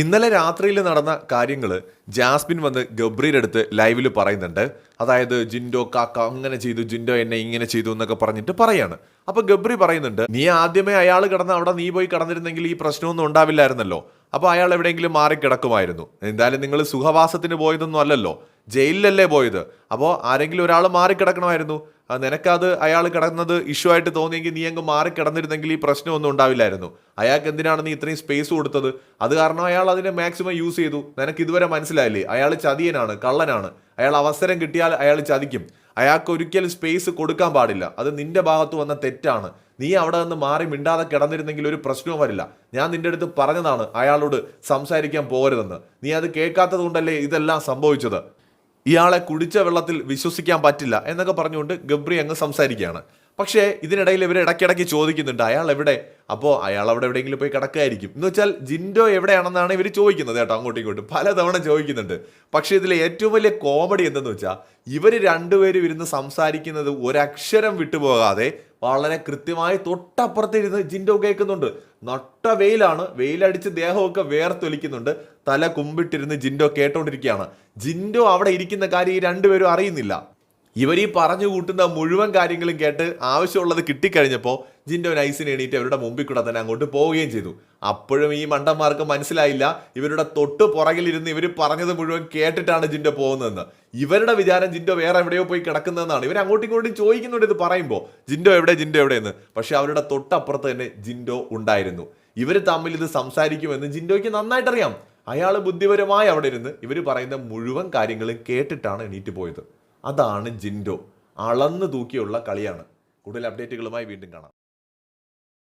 ഇന്നലെ രാത്രിയിൽ നടന്ന കാര്യങ്ങൾ ജാസ്മിൻ വന്ന് ഗബ്രിയുടെ അടുത്ത് ലൈവിൽ പറയുന്നുണ്ട്. അതായത് ജിൻഡോ കാക്ക അങ്ങനെ ചെയ്തു ജിൻഡോ എന്നെ ഇങ്ങനെ ചെയ്തു എന്നൊക്കെ പറഞ്ഞിട്ട് പറയാണ്. അപ്പൊ ഗബ്രി പറയുന്നുണ്ട് നീ ആദ്യമേ അയാൾ കിടന്ന് അവിടെ നീ പോയി കടന്നിരുന്നെങ്കിൽ ഈ പ്രശ്നമൊന്നും ഉണ്ടാവില്ലായിരുന്നല്ലോ. അപ്പൊ അയാൾ എവിടെയെങ്കിലും മാറി കിടക്കുമായിരുന്നു എന്തായാലും നിങ്ങൾ സുഖവാസത്തിന് പോയതൊന്നും അല്ലല്ലോ. ജയിലിലല്ലേ പോയത്? അപ്പോൾ ആരെങ്കിലും ഒരാൾ മാറിക്കിടക്കണമായിരുന്നു. നിനക്കത് അയാൾ കിടന്നത് ഇഷ്യൂ ആയിട്ട് തോന്നിയെങ്കിൽ നീ അങ്ങ് മാറി കിടന്നിരുന്നെങ്കിൽ ഈ പ്രശ്നമൊന്നും ഉണ്ടാവില്ലായിരുന്നു. അയാൾക്ക് എന്തിനാണ് നീ ഇത്രയും സ്പേസ് കൊടുത്തത്? അത് കാരണം അയാൾ അതിനെ മാക്സിമം യൂസ് ചെയ്തു. നിനക്ക് ഇതുവരെ മനസ്സിലായില്ലേ? അയാൾ ചതിയനാണ് കള്ളനാണ്. അയാൾ അവസരം കിട്ടിയാൽ അയാൾ ചതിക്കും. അയാൾക്ക് ഒരിക്കലും സ്പേസ് കൊടുക്കാൻ പാടില്ല. അത് നിന്റെ ഭാഗത്ത് വന്ന തെറ്റാണ്. നീ അവിടെ നിന്ന് മാറി മിണ്ടാതെ കിടന്നിരുന്നെങ്കിൽ ഒരു പ്രശ്നവും വരില്ല. ഞാൻ നിന്റെ അടുത്ത് പറഞ്ഞതാണ് അയാളോട് സംസാരിക്കാൻ പോകരുതെന്ന്. നീ അത് കേൾക്കാത്തത് കൊണ്ടല്ലേ ഇതെല്ലാം സംഭവിച്ചത്? ഇയാളെ കുടിച്ച വെള്ളത്തിൽ വിശ്വസിക്കാൻ പറ്റില്ല എന്നൊക്കെ പറഞ്ഞുകൊണ്ട് ഗബ്രി അങ്ങ് സംസാരിക്കുകയാണ്. പക്ഷേ ഇതിനിടയിൽ ഇവർ ഇടയ്ക്കിടയ്ക്ക് ചോദിക്കുന്നുണ്ട് അയാൾ എവിടെ? അപ്പോൾ അയാൾ അവിടെ എവിടെയെങ്കിലും പോയി കിടക്കുകയായിരിക്കും. എന്ന് വെച്ചാൽ ജിൻഡോ എവിടെയാണെന്നാണ് ഇവർ ചോദിക്കുന്നത് കേട്ടോ അങ്ങോട്ടും ഇങ്ങോട്ടും. പലതവണ ചോദിക്കുന്നുണ്ട്. പക്ഷേ ഇതിലെ ഏറ്റവും വലിയ കോമഡി എന്തെന്ന് വെച്ചാൽ ഇവർ രണ്ടുപേരും ഇരുന്ന് സംസാരിക്കുന്നത് ഒരക്ഷരം വിട്ടുപോകാതെ വളരെ കൃത്യമായി തൊട്ടപ്പുറത്തിരുന്ന് ജിൻഡോ കേൾക്കുന്നുണ്ട്. നട്ട വെയിലാണ്. വെയിലടിച്ച് ദേഹമൊക്കെ വേർത്തൊലിക്കുന്നുണ്ട്. തല കുമ്പിട്ടിരുന്ന് ജിൻഡോ കേട്ടോണ്ടിരിക്കുകയാണ്. ജിൻഡോ അവിടെ ഇരിക്കുന്ന കാര്യം ഈ രണ്ടുപേരും അറിയുന്നില്ല. ഇവർ ഈ പറഞ്ഞു കൂട്ടുന്ന മുഴുവൻ കാര്യങ്ങളും കേട്ട് ആവശ്യമുള്ളത് കിട്ടിക്കഴിഞ്ഞപ്പോൾ ജിൻഡോ നൈസിനെ എണീറ്റ് അവരുടെ മുമ്പിൽ കൂടെ തന്നെ അങ്ങോട്ട് പോവുകയും ചെയ്തു. അപ്പോഴും ഈ മണ്ടന്മാർക്ക് മനസ്സിലായില്ല. ഇവരുടെ തൊട്ട് പുറകിലിരുന്ന് ഇവർ പറഞ്ഞത് മുഴുവൻ കേട്ടിട്ടാണ് ജിൻഡോ പോകുന്നതെന്ന്. ഇവരുടെ വിചാരം ജിൻഡോ വേറെ എവിടെയോ പോയി കിടക്കുന്നതെന്നാണ്. ഇവർ അങ്ങോട്ടും ഇങ്ങോട്ടും ചോദിക്കുന്നുണ്ട് ഇത് പറയുമ്പോൾ ജിൻഡോ എവിടെ? ജിൻഡോ എവിടെയെന്ന്? പക്ഷേ അവരുടെ തൊട്ടപ്പുറത്ത് തന്നെ ജിൻഡോ ഉണ്ടായിരുന്നു. ഇവർ തമ്മിൽ ഇത് സംസാരിക്കുമെന്ന് ജിൻഡോയ്ക്ക് നന്നായിട്ട് അറിയാം അയാൾ ബുദ്ധിപരമായി അവിടെ ഇരുന്ന് ഇവർ പറയുന്ന മുഴുവൻ കാര്യങ്ങളും കേട്ടിട്ടാണ് എണീറ്റ് പോയത്. അതാണ് ജിൻഡോ. അളന്നു തൂക്കിയുള്ള കളിയാണ്. കൂടുതൽ അപ്ഡേറ്റുകളുമായി വീണ്ടും കാണാം.